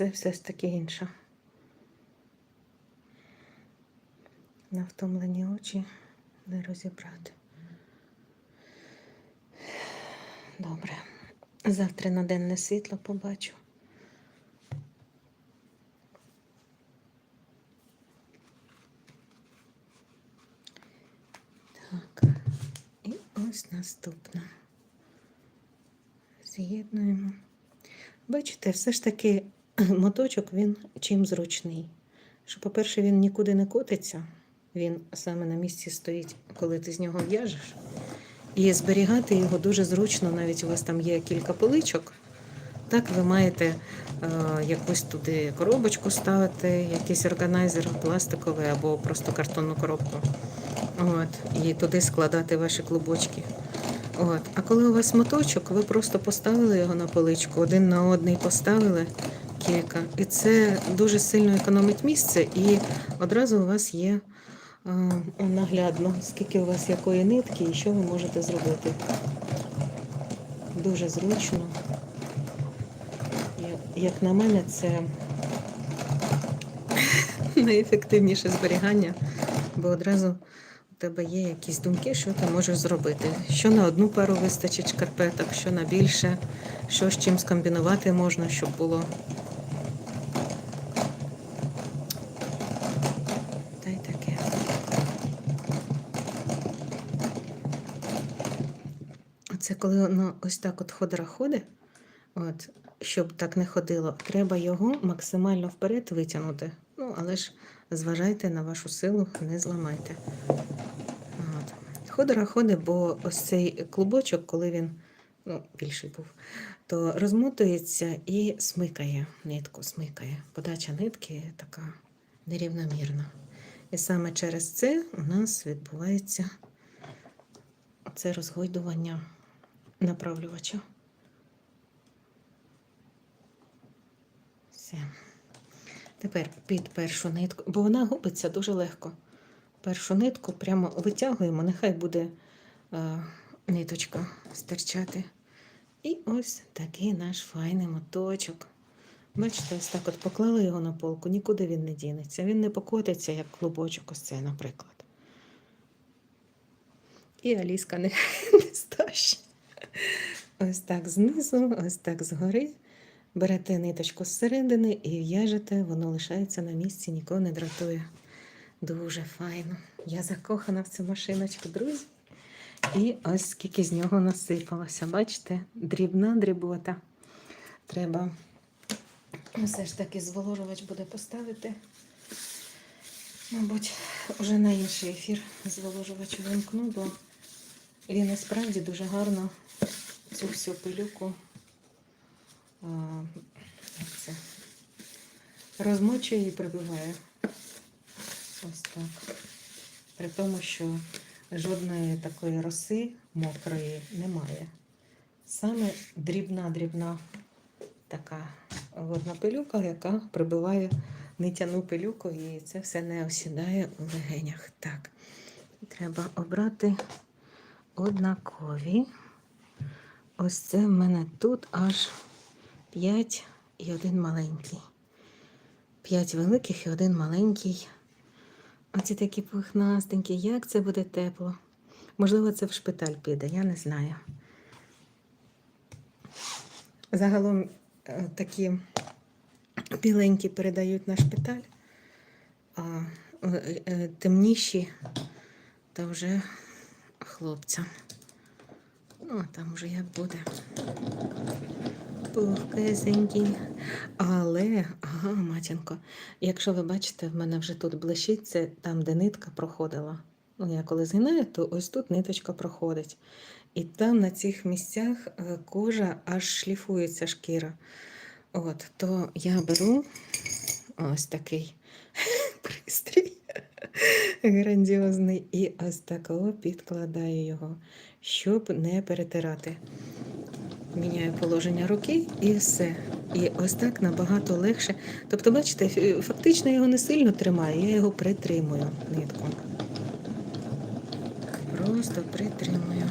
це все ж таки інше. На втомлені очі не розібрати. Добре. Завтра на денне світло побачу. Так. І ось наступна. З'єднуємо. Бачите, все ж таки моточок він чим зручний. Що, по-перше, він нікуди не котиться, він саме на місці стоїть, коли ти з нього в'яжеш. І зберігати його дуже зручно, навіть у вас там є кілька поличок. Так, ви маєте е, якусь туди коробочку ставити, якийсь органайзер пластиковий або просто картонну коробку. От, і туди складати ваші клубочки. От. А коли у вас моточок, ви просто поставили його на поличку, один на одний поставили кілька. І це дуже сильно економить місце, і одразу у вас є е, наглядно, скільки у вас якої нитки і що ви можете зробити. Дуже зручно. Як на мене, це найефективніше зберігання, бо одразу у тебе є якісь думки, що ти можеш зробити. Що на одну пару вистачить шкарпеток, що на більше, що з чим скомбінувати можна, щоб було. Це коли воно ось так от ходора ходить, от, щоб так не ходило, треба його максимально вперед витягнути. Ну, але ж зважайте на вашу силу, не зламайте. От. Ходора ходить, бо ось цей клубочок, коли він ну, більший був, то розмотується і смикає нитку, смикає. Подача нитки така нерівномірна. І саме через це у нас відбувається це розгойдування направлювача. Все. Тепер під першу нитку, бо вона губиться дуже легко. Першу нитку прямо витягуємо, нехай буде е, ниточка стирчати. І ось такий наш файний моточок. Бачите, ось так от поклали його на полку, нікуди він не дінеться. Він не покотиться, як клубочок, ось цей, наприклад. І Аліска не, не стащить. Ось так знизу, ось так згори. Берете ниточку зсередини і в'яжете, воно лишається на місці, нікого не дратує. Дуже файно. Я закохана в цю машиночку, друзі. І ось скільки з нього насипалося. Бачите, дрібна дрібота. Треба все ж таки зволожувач буде поставити. Мабуть, вже на інший ефір зволожувач вимкну, бо він і справді дуже гарно цю всю пилюку це, розмочує і прибиває. Ось так. При тому, що жодної такої роси мокрої немає. Саме дрібна-дрібна така водна пилюка, яка прибиває нитяну пилюку, і це все не осідає у легенях. Так, треба обрати однакові. Ось це в мене тут аж 5 і один маленький. 5 великих і один маленький. Оці такі пухнастенькі, як це буде тепло. Можливо, це в шпиталь піде, я не знаю. Загалом е, такі біленькі передають на шпиталь, а е, е, темніші то вже хлопцям. Ну, там вже як буде. Пухкесенький. Але, ага, матінко, якщо ви бачите, в мене вже тут блищить, це там, де нитка проходила. Ну, я коли згинаю, то ось тут ниточка проходить. І там на цих місцях е, кожа аж шліфується шкіра. От, то я беру ось такий пристрій грандіозний, і ось такого підкладаю його, щоб не перетирати. Міняю положення руки і все. І ось так набагато легше. Тобто, бачите, фактично я його не сильно тримаю, я його притримую нитку. Просто притримую.